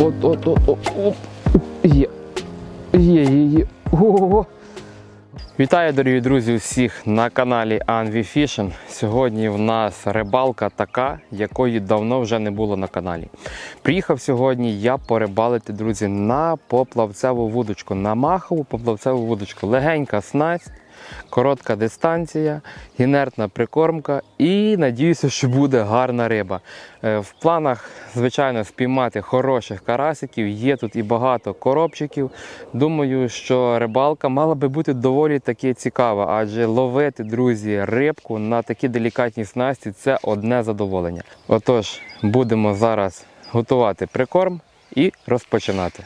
От, от, от, от, от. Є. Є, є, є. Ого. Вітаю, дорогі друзі, усіх на каналі Anvi Fishing. Сьогодні в нас рибалка така, якої давно вже не було на каналі. Приїхав сьогодні я порибалити, друзі, на поплавцеву вудочку, на махову поплавцеву вудочку. Легенька снасть, коротка дистанція, інертна прикормка і надіюся, що буде гарна риба. Е, В планах, звичайно, спіймати хороших карасиків. Є тут і багато коробчиків. Думаю, що рибалка мала би бути доволі таки цікава, адже ловити, друзі, рибку на такі делікатні снасті це одне задоволення. Отож, будемо зараз готувати прикорм і розпочинати.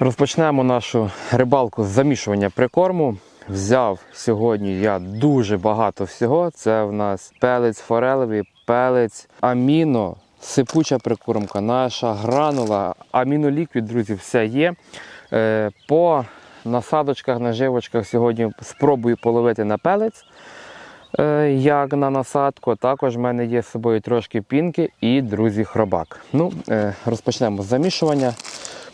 Розпочнемо нашу рибалку з замішування прикорму. Взяв сьогодні я дуже багато всього. Це в нас пелець форелевий, пелець аміно, сипуча прикормка, наша гранула, аміноліквід, друзі, все є. Е, По насадочках, наживочках сьогодні спробую половити на пелець. е, Як на насадку, також в мене є з собою трошки пінки і друзі хробак. Ну, е, розпочнемо з замішування.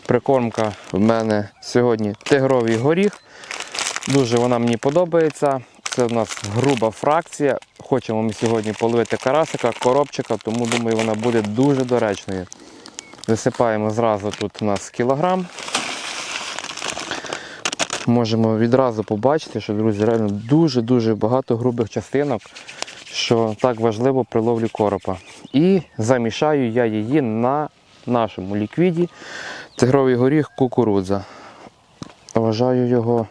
Прикормка в мене сьогодні тигровий горіх. Дуже вона мені подобається. Це в нас груба фракція. Хочемо ми сьогодні половити карасика, коробчика, тому думаю, вона буде дуже доречною. Висипаємо зразу тут у нас кілограм. Можемо відразу побачити, що, друзі, реально дуже-дуже багато грубих частинок, що так важливо при ловлі коропа. І замішаю я її на нашому ліквіді. Тигровий горіх кукурудза. Вважаю його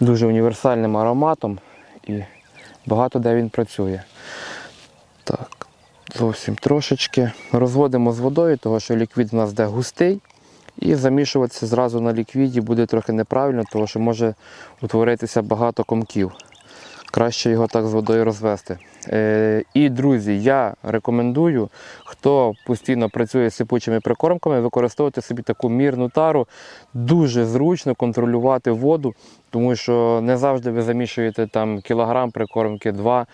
дуже універсальним ароматом і багато де він працює. Так, зовсім трошечки. Розводимо з водою, тому що ліквід у нас де густий. І замішуватися зразу на ліквіді буде трохи неправильно, тому що може утворитися багато комків. Краще його так з водою розвести. Е, і, друзі, я рекомендую, хто постійно працює з сипучими прикормками, використовувати собі таку мірну тару. Дуже зручно контролювати воду, тому що не завжди ви замішуєте там кілограм прикормки, два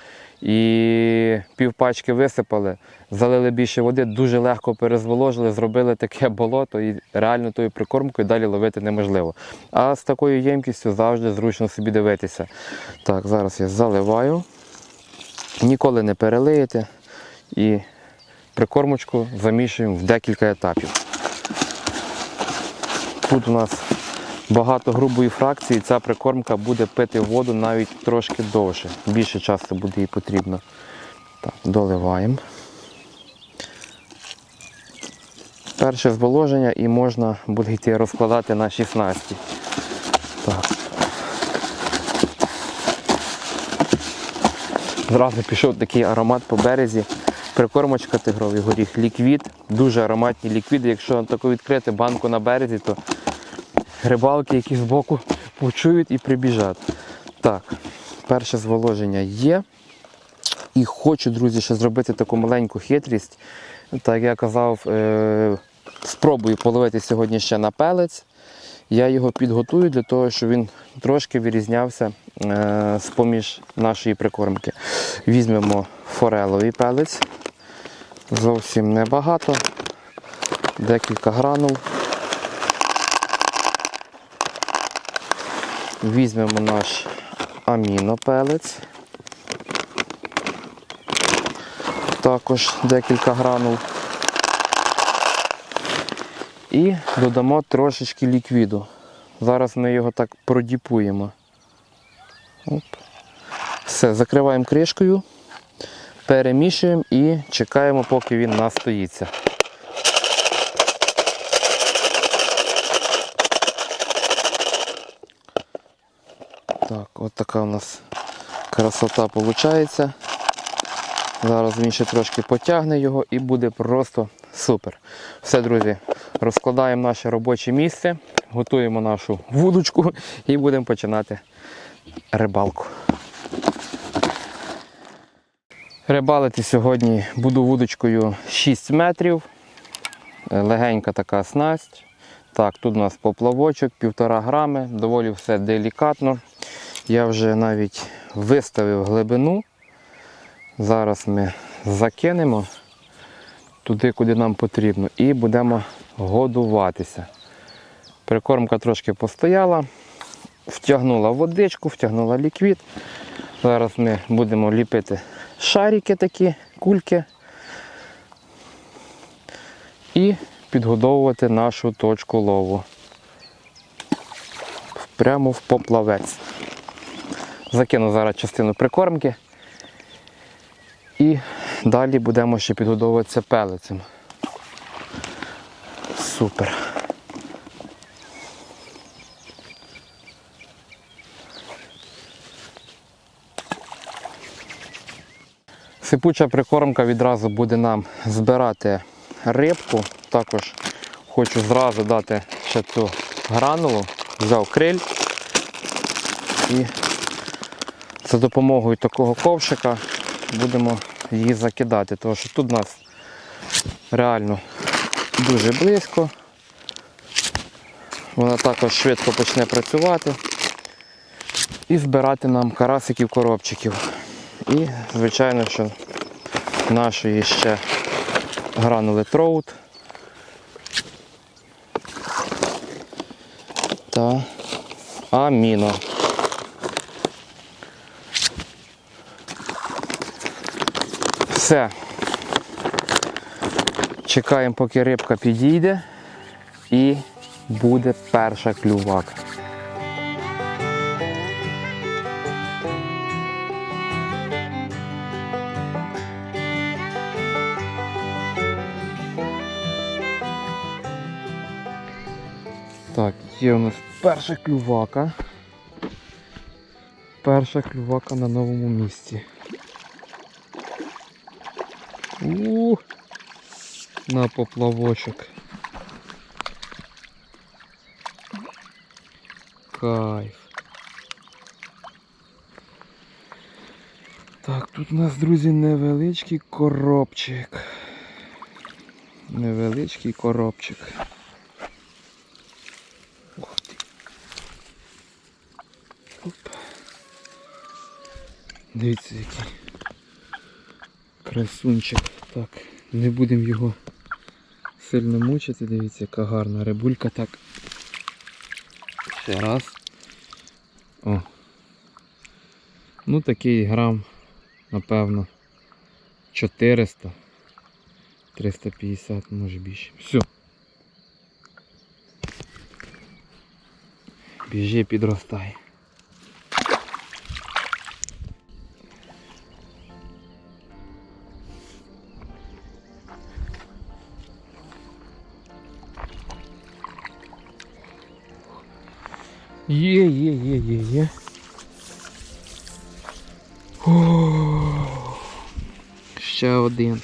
і півпачки висипали, залили більше води, дуже легко перезволожили, зробили таке болото і реально тою прикормкою далі ловити неможливо. А з такою ємкістю завжди зручно собі дивитися. Так, зараз я заливаю. Ніколи не перелиєте і прикормочку замішуємо в декілька етапів. Тут у нас багато грубої фракції, ця прикормка буде пити воду навіть трошки довше. Більше часу буде їй потрібно. Так, доливаємо. Перше зволоження і можна буде йти розкладати на 16. Так. Зразу пішов такий аромат по березі. Прикормочка тигровий горіх, ліквід, дуже ароматні ліквіди. Якщо таку відкрити банку на березі, то рибалки, які збоку почують і прибіжать. Так, перше зволоження є. І хочу, друзі, ще зробити таку маленьку хитрість. Так я казав, е- спробую половити сьогодні ще на пелець. Я його підготую для того, щоб він трошки вирізнявся з-поміж нашої прикормки. Візьмемо фореловий пелець. Зовсім небагато. Декілька гранул. Візьмемо наш амінопелець. Також декілька гранул. І додамо трошечки ліквіду. Зараз ми його так продіпуємо. Оп. Все, закриваємо кришкою, перемішуємо і чекаємо, поки він настоїться. Так, от така у нас красота виходить. Зараз він ще трошки потягне його і буде просто супер. Все, друзі, розкладаємо наше робоче місце, готуємо нашу вудочку і будемо починати рибалку. Рибалити сьогодні буду вудочкою 6 метрів. Легенька така снасть. Так, тут у нас поплавочок, півтора грами, доволі все делікатно. Я вже навіть виставив глибину. Зараз ми закинемо туди, куди нам потрібно, і будемо годуватися. Прикормка трошки постояла, втягнула водичку, втягнула ліквід. Зараз ми будемо ліпити шарики такі, кульки і підгодовувати нашу точку лову прямо в поплавець. Закину зараз частину прикормки і далі будемо ще підгодовуватися пелицем. Супер. Сипуча прикормка відразу буде нам збирати рибку. Також хочу зразу дати ще цю гранулу. Взяв криль і за допомогою такого ковшика будемо її закидати, тому що тут у нас реально дуже близько. Вона також швидко почне працювати і збирати нам карасиків коробчиків. І, звичайно, що нашої ще гранули троут та аміно. Все. Чекаємо, поки рибка підійде і буде перша клювака. Є у нас перша клювака. Перша клювака на новому місці. У на поплавочок. Кайф. Так, тут у нас, друзі, невеличкий коробчик. Невеличкий коробчик. Ух ти. Оп. Дивіться який красунчик. Так, не будемо його сильно мучити, дивіться, яка гарна рибулька. Так. Ще раз. О. Ну такий грам, напевно, 400. 350, може більше. Все. Біжи, підростай. Є, є, є, є, є. О, ще один.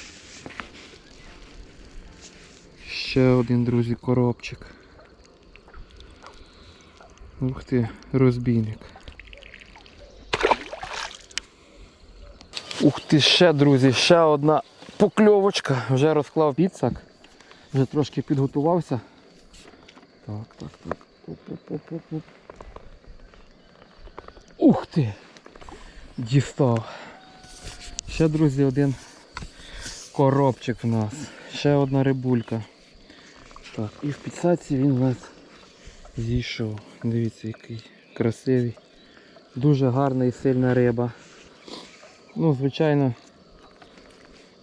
Ще один, друзі, коробчик. Ух ти, розбійник. Ух ти, ще, друзі, ще одна покльовочка. Вже розклав підсак. Вже трошки підготувався. Так, так, так. Оп-оп-оп-оп. Ух ти! Дістав. Ще, друзі, один коробчик в нас. Ще одна рибулька. Так, і в підсадці він у нас зійшов. Дивіться, який красивий. Дуже гарна і сильна риба. Ну, звичайно,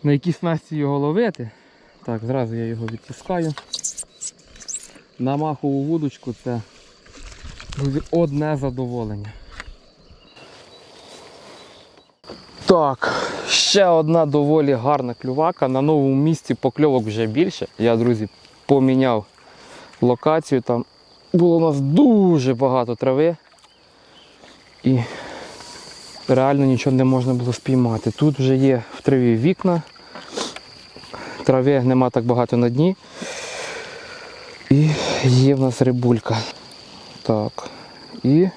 на якій снасті його ловити. Так, зразу я його відтискаю. На махову вудочку це друзі, одне задоволення. Так, ще одна доволі гарна клювака. На новому місці покльовок вже більше. Я, друзі, поміняв локацію. Там було у нас дуже багато трави. І реально нічого не можна було спіймати. Тут вже є в траві вікна. Трави нема так багато на дні. І є в нас рибулька. Так. І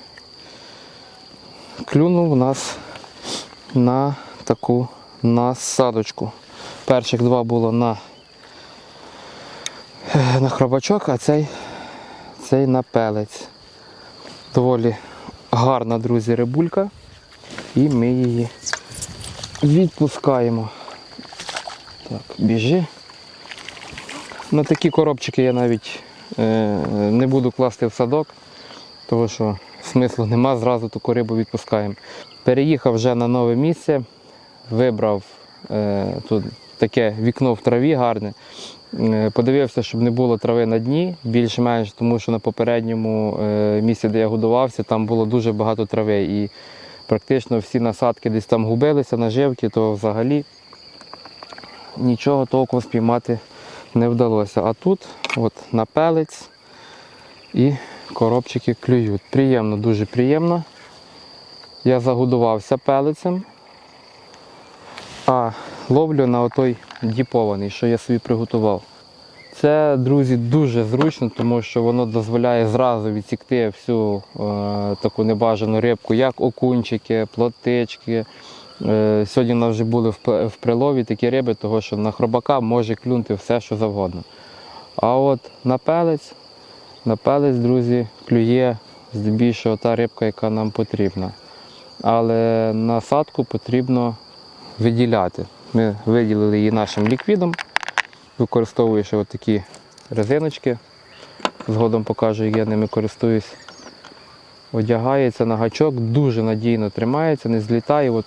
клюнув у нас на таку насадочку. Перших два було на, е, на хробачок, а цей, цей на пелець. Доволі гарна, друзі, рибулька. І ми її відпускаємо. Так, біжи. На такі коробчики я навіть е, не буду класти в садок, тому що смислу нема, зразу таку рибу відпускаємо. Переїхав вже на нове місце, вибрав е, тут таке вікно в траві гарне. Е, Подивився, щоб не було трави на дні, більш-менш, тому що на попередньому е, місці, де я годувався, там було дуже багато трави. І практично всі насадки десь там губилися, наживки, то взагалі нічого толком спіймати не вдалося. А тут от на пелець і коробчики клюють. Приємно, дуже приємно. Я загодувався пелецем, а ловлю на отой діпований, що я собі приготував. Це, друзі, дуже зручно, тому що воно дозволяє зразу відсікти всю е, таку небажану рибку, як окунчики, плотички. Е, сьогодні у нас вже були в, в прилові такі риби, тому що на хробака може клюнути все, що завгодно. А от на пелець, на пелець, друзі, клює здебільшого та рибка, яка нам потрібна. Але насадку потрібно виділяти. Ми виділили її нашим ліквідом, використовуючи такі резиночки. Згодом покажу, як я ними користуюсь. Одягається на гачок, дуже надійно тримається, не злітає. От,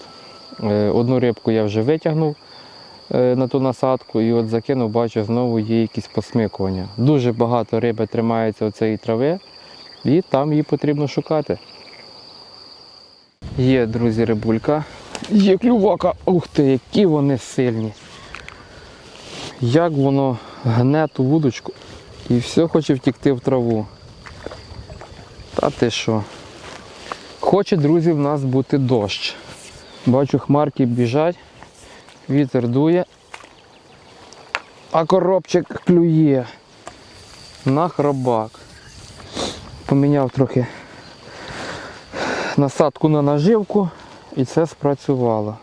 е, одну рибку я вже витягнув е, на ту насадку і от закинув, бачу, знову є якісь посмикування. Дуже багато риби тримається оцеї трави і там її потрібно шукати. Є, друзі, рибулька. Є клювака. Ух ти, які вони сильні. Як воно гне ту вудочку і все хоче втікти в траву. Та ти що? Хоче, друзі, в нас бути дощ. Бачу, хмарки біжать, вітер дує, а коробчик клює на хробак. Поміняв трохи насадку на наживку і це спрацювало.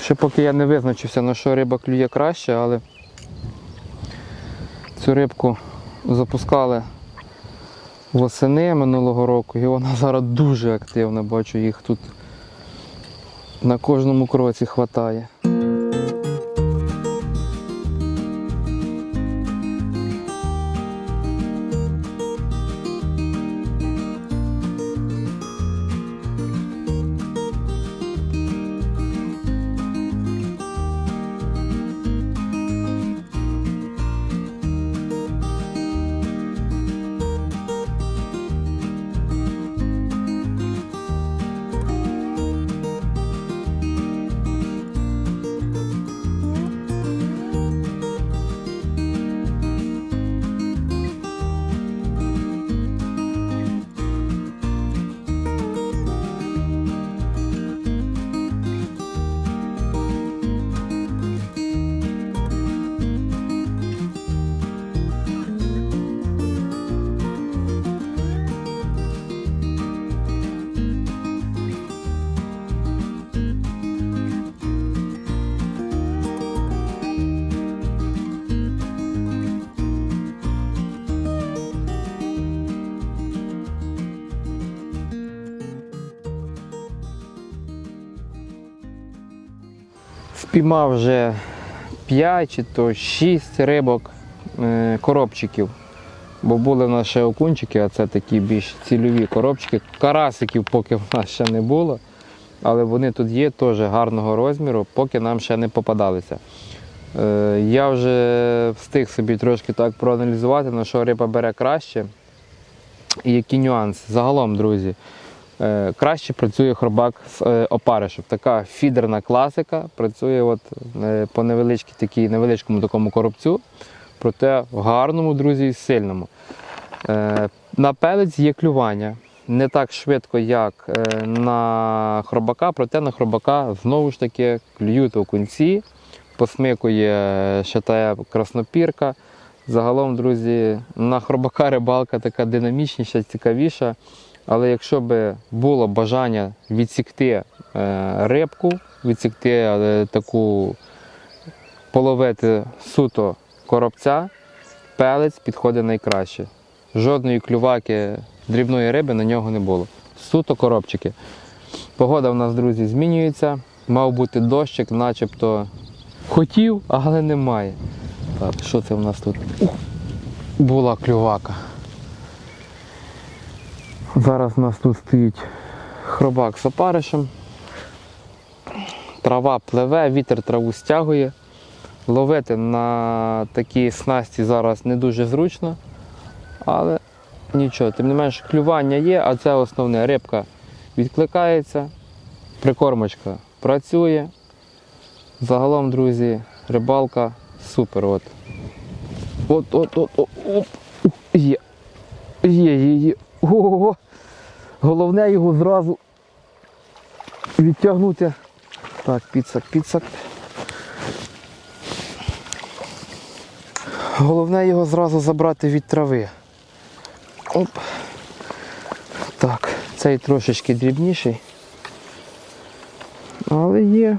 Ще поки я не визначився, на що риба клює краще, але цю рибку запускали восени минулого року і вона зараз дуже активна, бачу їх тут на кожному кроці хватає. Спіймав вже 5 чи то 6 рибок е, коробчиків. Бо були в нас ще окунчики, а це такі більш цільові коробчики. Карасиків поки в нас ще не було. Але вони тут є теж гарного розміру, поки нам ще не попадалися. Е, Я вже встиг собі трошки так проаналізувати, на що риба бере краще. І які нюанси. Загалом, друзі, краще працює хробак з е, опаришок. Така фідерна класика, працює от е, по невеличкій такій, невеличкому такому коробцю, проте в гарному, друзі, і сильному. Е, На пелець є клювання. Не так швидко, як е, на хробака, проте на хробака знову ж таки клюють окунці, посмикує та краснопірка. Загалом, друзі, на хробака рибалка така динамічніша, цікавіша. Але якщо б було бажання відсікти е, рибку, відсікти е, таку половити суто коробця, пелець підходить найкраще. Жодної клюваки дрібної риби на нього не було. Суто коробчики. Погода в нас, друзі, змінюється. Мав бути дощик, начебто хотів, але немає. Так, що це в нас тут? Була клювака. Зараз у нас тут стоїть хробак з опаришем. Трава пливе, вітер траву стягує. Ловити на такій снасті зараз не дуже зручно, але нічого, тим не менш клювання є, а це основне. Рибка відкликається, прикормочка працює. Загалом, друзі, рибалка супер. От. От, от, от, от, оп. Ух, Є. Є, є, є. Ого. Головне його зразу відтягнути. Так, підсак, підсак. Головне його зразу забрати від трави. Оп. Так, цей трошечки дрібніший. Але є.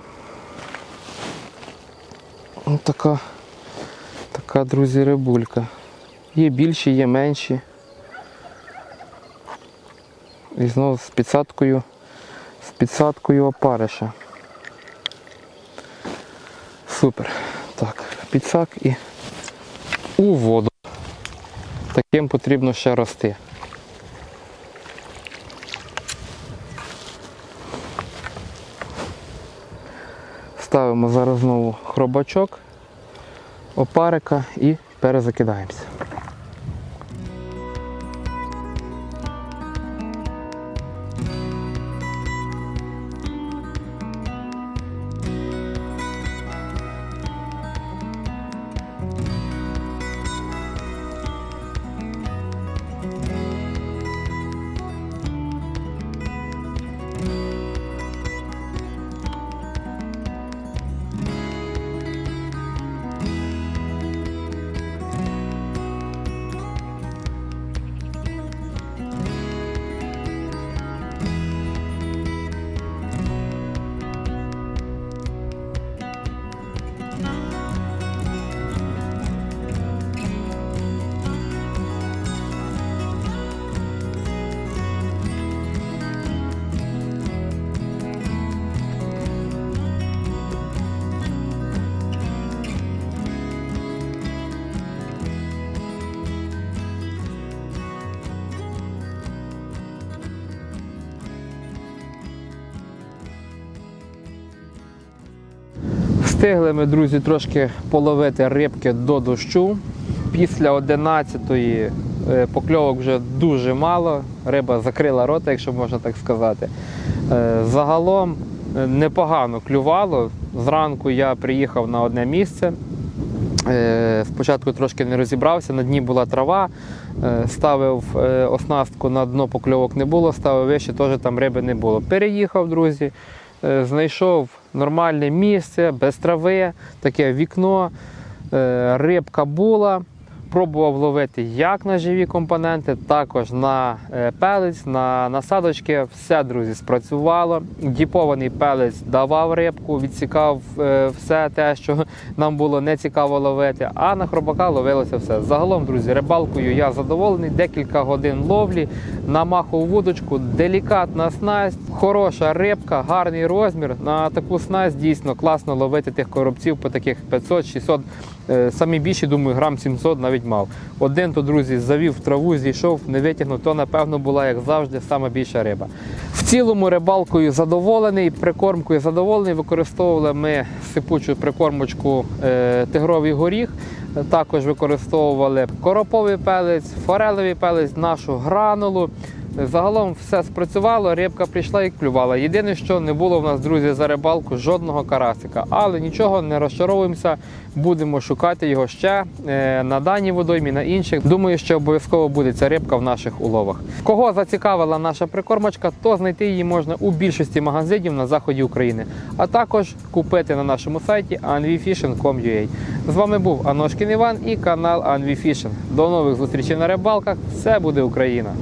Ось така, така, друзі, рибулька. Є більші, є менші. І знову з підсадкою, з підсадкою опариша. Супер. Так, підсак і у воду. Таким потрібно ще рости. Ставимо зараз знову хробачок, опарика і перезакидаємося. Bye. Встигли ми, друзі, трошки половити рибки до дощу. Після 11-ї е, покльовок вже дуже мало. Риба закрила рота, якщо можна так сказати. Е, Загалом е, непогано клювало. Зранку я приїхав на одне місце. Спочатку трошки не розібрався, на дні була трава, ставив оснастку на дно покльовок не було, ставив вище, теж там риби не було. Переїхав, друзі, знайшов нормальне місце, без трави, таке вікно, е, рибка була. Пробував ловити як на живі компоненти, також на е, пелець, на насадочки. Все, друзі, спрацювало. Діпований пелець давав рибку, відсікав е, все те, що нам було не цікаво ловити. А на хробака ловилося все. Загалом, друзі, рибалкою я задоволений. Декілька годин ловлі, на махову вудочку, делікатна снасть, хороша рибка, гарний розмір. На таку снасть дійсно класно ловити тих коробців по таких 500-600. Е, Самі більші, думаю, грам 700 навіть мав. Один то, друзі, завів в траву, зійшов, не витягнув, то, напевно, була, як завжди, сама більша риба. В цілому рибалкою задоволений, прикормкою задоволений. Використовували ми сипучу прикормочку е, тигровий горіх. Також використовували короповий пелець, форелевий пелець, нашу гранулу. Загалом все спрацювало, рибка прийшла і клювала. Єдине, що не було в нас, друзі, за рибалку жодного карасика. Але нічого, не розчаровуємося, будемо шукати його ще е, на даній водоймі, на інших. Думаю, що обов'язково буде ця рибка в наших уловах. Кого зацікавила наша прикормочка, то знайти її можна у більшості магазинів на заході України, а також купити на нашому сайті anvifishing.com.ua. З вами був Аношкін Іван і канал Anvifishing. До нових зустрічей на рибалках. Все буде Україна!